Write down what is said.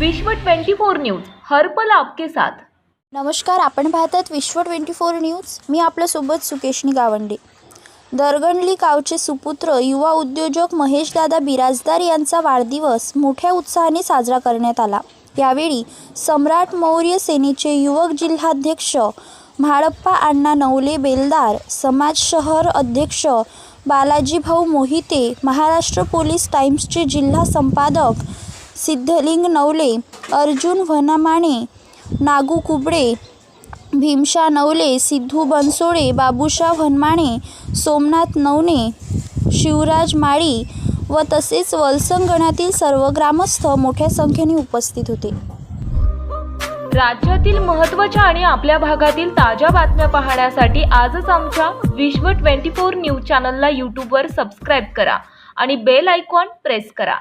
विश्व 24 न्यूज हर्पल आपके साथ. नमस्कार आपण पाहतात विश्व ट्वेंटी फोर न्यूज. मी आपल्यासोबत सुकेशनी गावंडे. दरगंडली गावचे सुपुत्र युवा उद्योजक महेशदादा बिराजदार यांचा वाढदिवस मोठ्या उत्साहाने साजरा करण्यात आला. यावेळी सम्राट मौर्य सेनेचे युवक जिल्हाध्यक्ष म्हाळप्पा अण्णा नवले बेलदार समाज शहर अध्यक्ष बालाजीभाऊ मोहिते महाराष्ट्र पोलीस टाईम्सचे जिल्हा संपादक सिद्धलिंग नवले अर्जुन वनामाने नागू कुबडे भीमशा नवले सिद्धू बनसोडे बाबूशा वनमाणे सोमनाथ नवने शिवराज माळी व तसेच वलसंगणातील सर्व ग्रामस्थ मोठ्या संख्येने उपस्थित होते. राज्यातील महत्त्वाच्या आणि आपल्या भागातील ताज्या बातम्या पाहण्यासाठी आजच आमच्या विश्व 24 न्यूज चॅनलला यूट्यूबवर सबस्क्राईब करा आणि बेल आयकॉन प्रेस करा.